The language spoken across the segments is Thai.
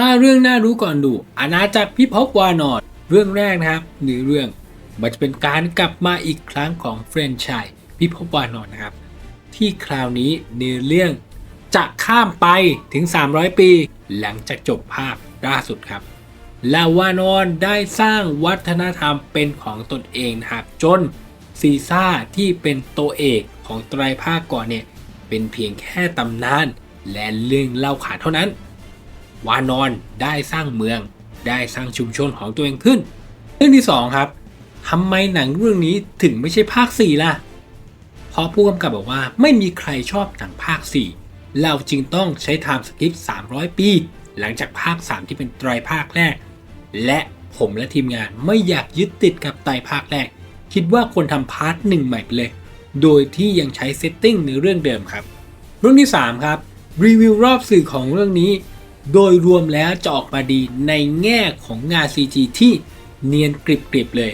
5 เรื่องน่ารู้ก่อนดู อาณาจักรพิภพวานอน เรื่องแรกนะครับหรือเรื่องมันจะเป็นการกลับมาอีกครั้งของเฟรนไชายพิภพวานอนนะครับ ที่คราวนี้เนื้อเรื่องจะข้ามไปถึง 300 ปี หลังจากจบภาคล่าสุดครับลาวานอนได้สร้างวัฒนธรรมเป็นของตนเองนะครับจนซีซ่าที่เป็นตัวเอกของไตรภาคก่อนเนี่ยเป็นเพียงแค่ตำนาน และเรื่องเล่าขานเท่านั้น วานอนได้สร้างเมือง ได้สร้างชุมชนของตัวเองขึ้น เรื่องที่ 2 ครับทำไมหนังเรื่องนี้ถึงไม่ใช่ภาค 4 ล่ะ เพราะผู้กำกับบอกว่าไม่มีใครชอบหนังภาค 4 เราจึงต้องใช้ไทม์สคริปต์300 ปี หลังจากภาค 3 ที่เป็นไตรภาคแรก และผมและทีมงานไม่อยากยึดติดกับไตรภาคแรก คิดว่าควรทำพาร์ทหนึ่งใหม่ไปเลย โดยที่ยังใช้เซตติ้งในเรื่องเดิมครับ เรื่องที่ 3 ครับรีวิวรอบสื่อของเรื่องนี้ โดยรวมแล้วจะออกมาดีในแง่ของงาน CG ที่เนียนกริบๆเลย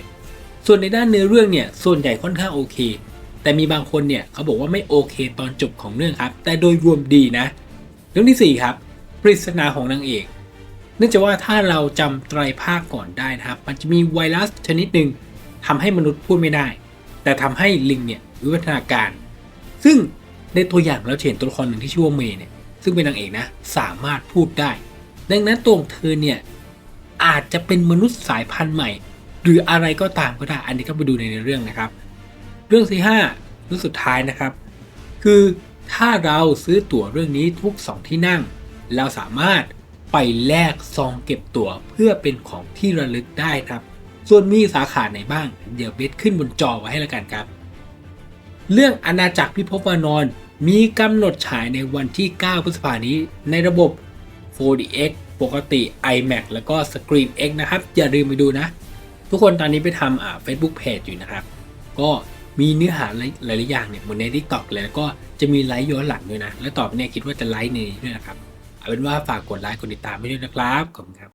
ส่วนในด้านเนื้อเรื่องเนี่ยส่วนใหญ่ค่อนข้างโอเค แต่มีบางคนเนี่ยเขาบอกว่าไม่โอเคตอนจบของเรื่องครับ แต่โดยรวมดีนะ เรื่องทีสี่4 ครับ ปริศนาของนางเอก เนื่องจากว่าถ้าเราจำไตรภาคก่อนได้นะครับ มันจะมีไวรัสชนิดหนึ่งทำให้มนุษย์พูดไม่ได้ แต่ทำให้ลิงเนี่ยวิวัฒนาการ ซึ่งในตัวอย่างเราเห็นตัวละครหนึ่งที่ชื่อว่าเมย์เนี่ย ซึ่งเป็นนางเอกนะสามารถพูดได้ ดังนั้นตัวของเธอเนี่ยอาจจะเป็นมนุษย์สายพันธุ์ใหม่ หรืออะไรก็ตามก็ได้ อันนี้ก็ไปดูในเรื่องนะครับ เรื่องที่5เรื่องสุดท้ายนะครับ คือถ้าเราซื้อตั๋วเรื่องนี้ทุก 2 ที่นั่ง เราสามารถไปแลกซองเก็บตั๋วเพื่อเป็นของที่ระลึกได้ครับ ส่วนมีสาขาไหนบ้าง เดี๋ยวเบสขึ้นบนจอไว้ให้แล้วกันครับ เรื่องอาณาจักรพิภพวานอนมีกำหนดฉายในวันที่ 9 พฤษภานี้ในระบบ 4DX ปกติ iMac แล้วก็ Screen X นะครับ อย่าลืมไปดูนะ ทุกคนตอนนี้ไปทำอ่า Facebook Page อยู่นะครับ ก็มีเนื้อหาหลายๆอย่างเนี่ยบนใน TikTok เลยแล้วก็จะมีไลฟ์ย้อนหลังด้วยนะ และต่อไปเนี่ยคิดว่าจะไลฟ์ในนี้ด้วยนะครับ เอาเป็นว่าฝากกดไลค์กดติดตามไว้ด้วยนะครับ ขอบคุณครับ